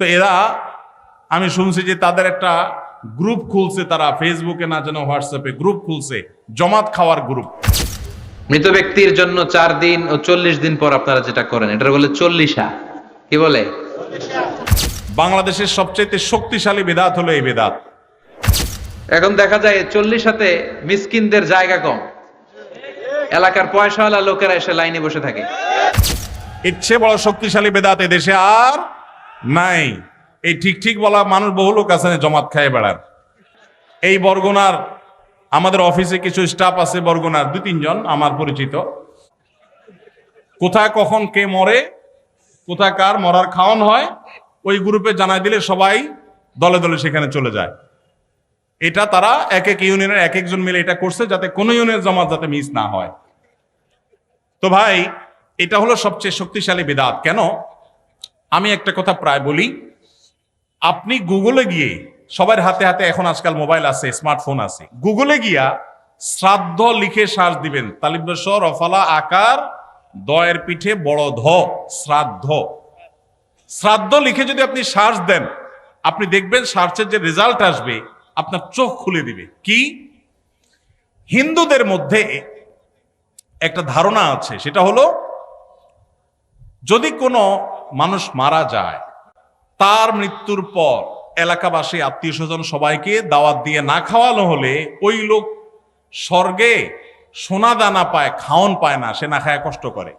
তো এরা আমি শুনছি যে তাদের একটা গ্রুপ খুলছে তারা ফেসবুকে না যেন হোয়াটসঅ্যাপে গ্রুপ খুলছে জমাত খাওয়ার গ্রুপ মৃত ব্যক্তির জন্য চার দিন ও চল্লিশ দিন পর আপনারা যেটা করেন এটা বলে চল্লিশা। কি বলে? বাংলাদেশের সবচেয়ে শক্তিশালী বেদাত হলো এই বেদাত। এখন দেখা যায় চল্লিশাতে মিসকিনদের জায়গা কম। এলাকার পয়সাওয়ালা লোকেরা এসে লাইনে বসে থাকে। ইচ্ছে বড় শক্তিশালী বেদাত দেশে আর নাই। এই ঠিক ঠিক বলা মানুষ বহু লোক আছে জমাত খায় বেড়ার। এই বরগুনার, আমাদের অফিসে কিছু স্টাফ আছে বরগুনার, দুই তিনজন আমার পরিচিত। কোথায় কখন কে মরে, কোথায় কার মরার খাওয়ান হয়, ওই গ্রুপে জানাই দিলে সবাই দলে দলে সেখানে চলে যায়। এটা তারা এক এক ইউনিয়নের এক একজন মিলে এটা করছে যাতে কোনো ইউনিয়নের জমাত যাতে মিস না হয়। তো ভাই, এটা হলো সবচেয়ে শক্তিশালী বেদাত। কেন? আমি একটা কথা প্রায় বলি, আপনি গুগলে গিয়ে, সবার হাতে হাতে এখন আজকাল মোবাইল আছে, স্মার্টফোন আছে, গুগলে গিয়া শ্রাদ্ধ লিখে সার্চ দিবেন। তালিবেশ্বর রফালা আকার, দয়ের পিঠে বড় ধ, শ্রাদ্ধ। শ্রাদ্ধ লিখে যদি আপনি সার্চ দেন, আপনি দেখবেন সার্চের যে রেজাল্ট আসবে, আপনার চোখ খুলে দিবে। কি? হিন্দুদের মধ্যে একটা ধারণা আছে, সেটা হলো, যদি কোনো মানুষ মারা যায়, তার মৃত্যুর পর এলাকাবাসী আত্মীয় স্বজন সবাইকে দাওয়াত দিয়ে না খাওয়ানো হলে ওই লোক স্বর্গে সোনা দানা পায়, খাওন পায় না, সে না খায়, কষ্ট করে।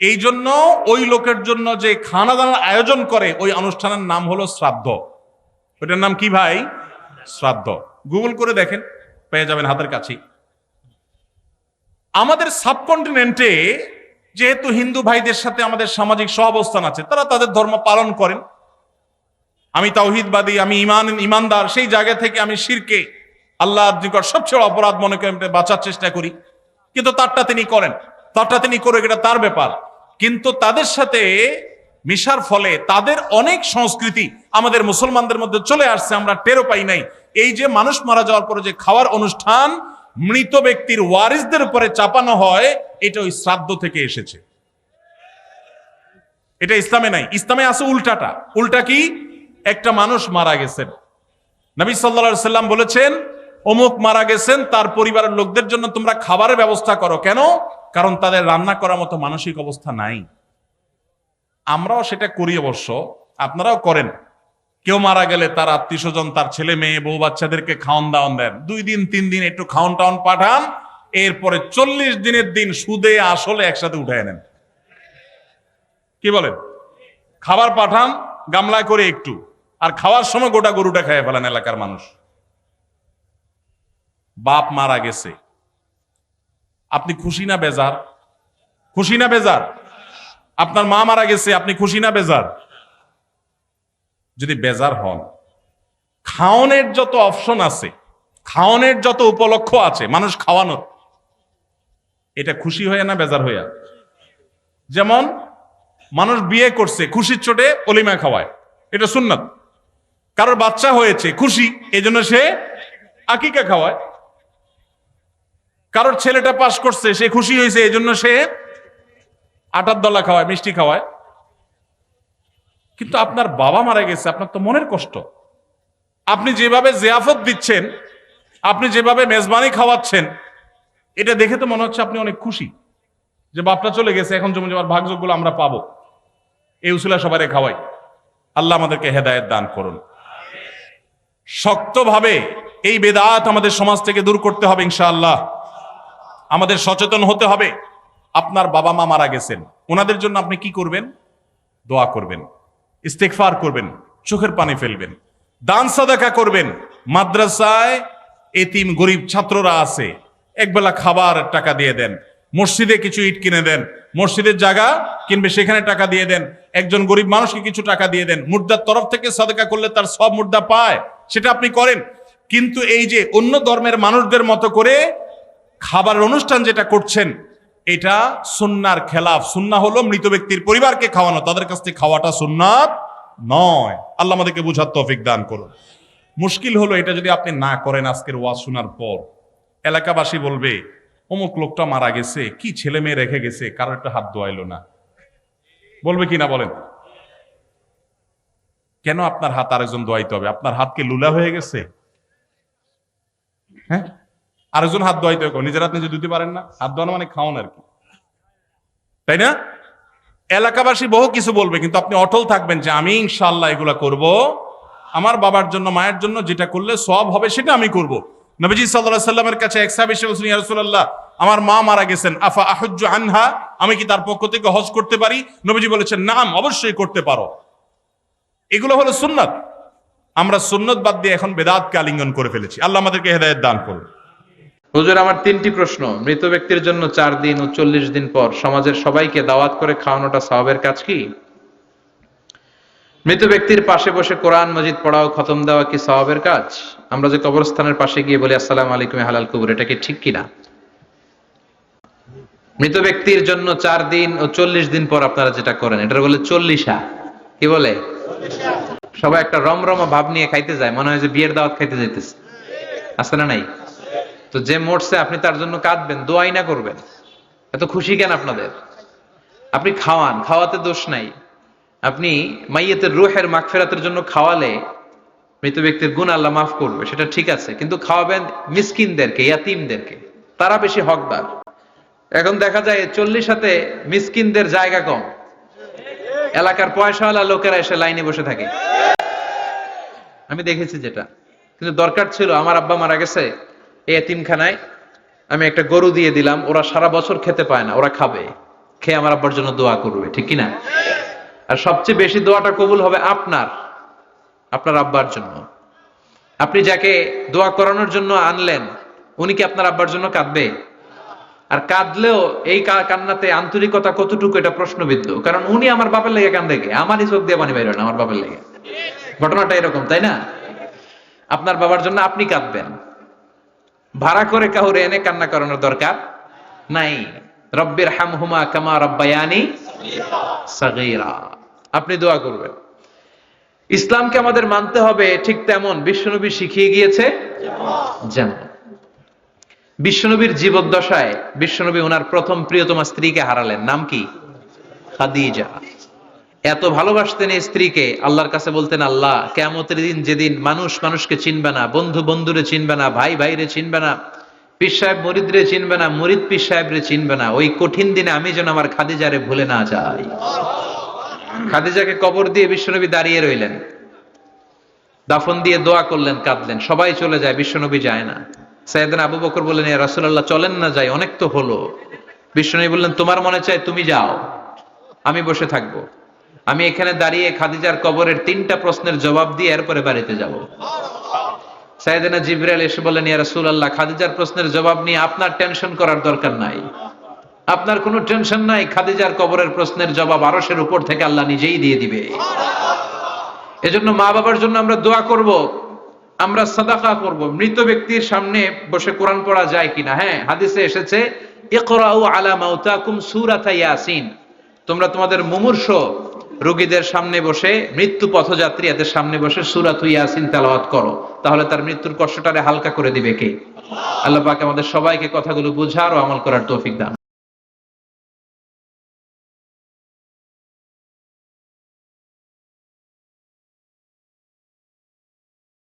এই জন্য ওই লোকের জন্য যে খানা দানার আয়োজন করে, ওই অনুষ্ঠানের নাম হলো শ্রাদ্ধ। ওইটার নাম কি ভাই? শ্রাদ্ধ। গুগল করে দেখেন, পেয়ে যাবেন হাতের কাছেই। আমাদের সাবকন্টিনেন্টে যেহেতু হিন্দু ভাইদের সাথে আমাদের সামাজিক সহাবস্থান আছে, তারা তাদের ধর্ম পালন করেন। আমি তাওহিদবাদী, আমি ইমান, ইমানদার, সেই জায়গা থেকে আমি শিরকে আল্লাহ নিকট সবচেয়ে অপরাধ মনে করে বাঁচার চেষ্টা করি। কিন্তু তারটা তিনি করেন। তারটা তিনি করে এটা তার ব্যাপার। কিন্তু তাদের সাথে মিশার ফলে তাদের অনেক সংস্কৃতি আমাদের মুসলমানদের মধ্যে চলে আসছে, আমরা টেরো পাই নাই। এই যে মানুষ মারা যাওয়ার পরে যে খাওয়ার অনুষ্ঠান মৃত ব্যক্তির ওয়ারিসদের উপরে চাপানো হয়, এটা ওই শ্রাদ্ধ থেকে এসেছে। এটা ইসলামে নাই, ইসলামে আছে উল্টাটা। উল্টা কি? একটা মানুষ মারা গেছেন। নবী সাল্লা সাল্লাম বলেছেন, অমুক মারা গেছেন, তার পরিবারের লোকদের জন্য তোমরা খাবারের ব্যবস্থা করো। কেন? কারণ তাদের রান্না করার মতো মানসিক অবস্থা নাই। আমরাও সেটা করি অবশ্য, আপনারাও করেন। কেউ মারা গেলে তার আত্মীয় স্বজন, তার ছেলে মেয়ে, বউ বাচ্চাদেরকে খাওয়ান দাওয়ান দেন। দুই দিন, তিন দিন একটু খাওয়ান টাউন পাঠান, এরপরে চল্লিশ দিনের দিন সুদে আসলে একসাথে উঠায় নেন। কি বলেন? খাবার পাঠান, গামলায় করে একটু, আর খাওয়ার সময় গোটা গরুটা খেয়ে ফেলেন এলাকার মানুষ। বাপ মারা গেছে। আপনি খুশি না বেজার? খুশি না বেজার? আপনার মা মারা গেছে, আপনি খুশি না বেজার? যদি বেজার হন খাওয়ানোর যত অপশন আছে খাওয়ানোর যত উপলক্ষ আছে, মানুষ খাওয়ানোর এটা খুশি হয়ে না বেজার হইয়া? যেমন, মানুষ বিয়ে করছে, খুশির চোটে অলিমা খাওয়ায়, এটা সুন্নত। কারোর বাচ্চা হয়েছে, খুশি এই জন্য সে আকিকা খাওয়ায়। কারোর ছেলেটা পাস করছে, সে খুশি হয়েছে এই জন্য সে আটার দলা খাওয়ায়, মিষ্টি খাওয়ায়। কিন্তু আপনার বাবা মারা গেছে, আপনার তো মনের কষ্ট। আপনি যেভাবে জিয়াফত দিচ্ছেন, আপনি যেভাবে মেজবানি খাওয়াচ্ছেন, এটা দেখে তো মনে হচ্ছে আপনি অনেক খুশি যে বাপটা চলে গেছে, এখন জমি জমার ভাগযোগগুলো আমরা পাবো। এই উসুলা সবাই খাওয়াই। আল্লাহ আমাদেরকে হেদায়েত দান করুন। শক্তভাবে এই বেদাত আমাদের সমাজ থেকে দূর করতে হবে ইনশাআল্লাহ। আমাদের সচেতন হতে হবে। আপনার বাবা মা মারা গেছেন। ওনাদের জন্য আপনি কি করবেন? দোয়া করবেন। ইস্তেকফার করবেন, চোখের পানি ফেলবেন, দান সাদাকা করবেন। মাদ্রাসায় এতিম গরিব ছাত্ররা আছে, একবেলা খাবার টাকা দিয়ে দেন, মসজিদে কিছু ইট কিনে দেন, মসজিদের জায়গা কিনবে, সেখানে টাকা দিয়ে দেন, একজন গরিব মানুষকে কিছু টাকা দিয়ে দেন, মুর্দার তরফ থেকে সাদাকা করলে তার সব মুর্দা পায়, সেটা আপনি করেন। কিন্তু এই যে অন্য ধর্মের মানুষদের মতো করে খাবারের অনুষ্ঠান যেটা করছেন এটা সুন্নার খেলাফ। সুন্না হলো মৃত ব্যক্তির পরিবারকে খাওয়ানো। তাদের কাছ থেকে খাওয়াটা সুন্নাত নয়। আল্লাহ আমাদেরকে বুঝার তৌফিক দান করুন। মুশকিল হলো এটা যদি আপনি না করেন আজকের ওয়াজ শোনার পর। এলাকাবাসী বলবে, অমুক লোকটা মারা গেছে, কি ছেলে মেয়ে রেখে গেছে, কারও একটা হাত দোয়াইলো না। বলবে কি না বলেন? কেন আপনার হাত আরেকজন দোয়াইতে হবে? আপনার হাত কি লুলা হয়ে গেছে? হ্যাঁ? আরেকজন হাত দোয়াইতে হবে নিজের হাত নিজে দিতে পারেন না। হাত দোয়ানো মানে খাওয়ান আর কি। তাই না? এলাকাবাসী বহু কিছু বলবে, কিন্তু আপনি অটল থাকবেন যে আমি ইনশাল্লাহ এগুলা করব। আমার বাবার জন্য, মায়ের জন্য যেটা করলে সব হবে সেটা আমি করব। নবীজি সাল্লাহ সাল্লামের কাছে এক সাহেব এসে বলছেন আমার মা মারা গেছেন, আফা আহজ্জু আনহা? আমি কি তার পক্ষ থেকে হজ করতে পারি? নবীজি বলেছেন, নাম অবশ্যই করতে পারো। এগুলো হলো সুন্নাত। আমরা সুন্নত বাদ দিয়ে এখন বেদাতকে আলিঙ্গন করে ফেলেছি। আল্লাহ আমাদেরকে হেদায়েত দান করুন। হুজুর, আমার তিনটি প্রশ্ন। মৃত ব্যক্তির জন্য চার দিন ও চল্লিশ দিন পর সমাজের সবাইকে দাওয়াত করে খাওয়ানোটা সাহাবের কাজ কি? মৃত ব্যক্তির পাশে বসে কোরআন, মজিদ পড়াও, খতম দেওয়া কি সাহাবের কাজ? আমরা যে কবরস্থানের পাশে গিয়ে বলি, আসসালাম আলাইকুম হালাল কুবুর এটা কি ঠিক কিনা? মৃত ব্যক্তির জন্য চার দিন ও চল্লিশ দিন পর আপনারা যেটা করেন এটা বলে চল্লিশা। কি বলে? সবাই একটা রমরমা ভাব নিয়ে খাইতে যায়, মনে হয় যে বিয়ের দাওয়াত খাইতে যাইতেছে। না নাই? তো যে মরছে, আপনি তার জন্য কাঁদবেন, দোয়াই না করবেন। এত খুশি কেন আপনাদের? আপনি খাওয়ান, খাওয়াতে দোষ নাই। আপনি মাইয়েতের রুহের মাগফেরাতের জন্য খাওয়ালে মৃত ব্যক্তির গুণ আল্লাহ মাফ করবে, সেটা ঠিক আছে। কিন্তু খাওয়াবেন মিসকিনদেরকে, ইয়াতিমদেরকে। তারা বেশি হকদার। এখন দেখা যায় চল্লিশ হাতে মিসকিনদের জায়গা কম। এলাকার পয়সাওয়ালা লোকেরা এসে লাইনে বসে থাকে। আমি দেখেছি যেটা। কিন্তু দরকার ছিল, আমার আব্বা মারা গেছে এই এতিমখানায় আমি একটা গরু দিয়ে দিলাম, ওরা সারা বছর খেতে পায় না, ওরা খাবে। খেয়ে আমার আব্বার জন্য দোয়া করবে, ঠিক কি না আর সবচেয়ে বেশি দোয়াটা কবুল হবে আপনার আপনার আব্বার জন্য। আপনি যাকে দোয়া করানোর জন্য আনলেন, উনি কি আপনার আব্বার জন্য কাঁদবে? আর কাঁদলেও এই কান্নাতে আন্তরিকতা কতটুকু, এটা প্রশ্নবিদ্ধ। কারণ উনি আমার বাপের লেগে কান্দে গে, আমারই চোখ দিয়ে পানি না আমার বাপের লেগে। ঘটনাটা এরকম, তাই না? আপনার বাবার জন্য আপনি কাঁদবেন। ভাড়া করে কাউরে এনে কান্না করানোর দরকার নাই। রব্বির হামহুমা কামা রব্বায়ানি সাগীরা। আপনি দোয়া করবেন। ইসলামকে আমাদের মানতে হবে ঠিক তেমন। বিশ্বনবী শিখিয়ে গিয়েছে যেমন। বিশ্বনবীর জীবদ্দশায় বিশ্বনবী ওনার প্রথম প্রিয়তমা স্ত্রীকে হারালেন। নাম কি? খাদিজা। এত ভালোবাসতেন এই স্ত্রীকে, আল্লাহর কাছে বলতেন, আল্লাহ কেমতের দিন যেদিন মানুষ মানুষকে চিনবে না, বন্ধু বন্ধুরে চিনবে না, ভাই ভাইরে চিনবে না, পীর সাহেব মরিদরে চিনবে না, মরিদ পীর সাহেবরে চিনবে না, ওই কঠিন দিনে আমি যেন আমার খাদিজারে ভুলে না যাই। খাদিজাকে কবর দিয়ে বিশ্বনবী দাঁড়িয়ে রইলেন। দাফন দিয়ে দোয়া করলেন, কাঁদলেন, সবাই চলে যায়, বিশ্বনবী যায় না। সাইয়েদনা আবু বকর বললেন রাসূলুল্লাহ, চলেন না যাই, অনেক তো হলো। বিশ্বনবী বললেন, তোমার মনে চায় তুমি যাও, আমি বসে থাকব। আমি এখানে দাঁড়িয়ে খাদিজার কবরের তিনটা প্রশ্নের জবাব দিয়ে এরপরে বাড়িতে যাব। সাইয়েদনা জিবরাইল এসে বললেন, ইয়া রাসূলুল্লাহ, খাদিজার প্রশ্নের জবাব নিয়ে আপনার টেনশন করার দরকার নাই। আপনার কোনো টেনশন নাই, খাদিজার কবরের প্রশ্নের জবাব আরশের উপর থেকে আল্লাহ নিজেই দিয়ে দিবে। এজন্য মা বাবার জন্য আমরা দোয়া করব, আমরা সাদাকা করব। মৃত ব্যক্তির সামনে বসে কোরআন পড়া যায় কিনা? হ্যাঁ হাদিসে এসেছে, ইকরাউ আলা মাউতাকুম সূরাতা ইয়াসিন। তোমরা তোমাদের মুমূর্ষ রোগীদের সামনে বসে মৃত্যু পথযাত্রী এদের সামনে বসে সুরাত ইয়াসিন তেলাওয়াত করো। তাহলে তার মৃত্যুর কষ্টটারে হালকা করে দিবে কে? আল্লাহ পাক আমাদের সবাইকে কথাগুলো বুঝার ও আমল করার তৌফিক দান।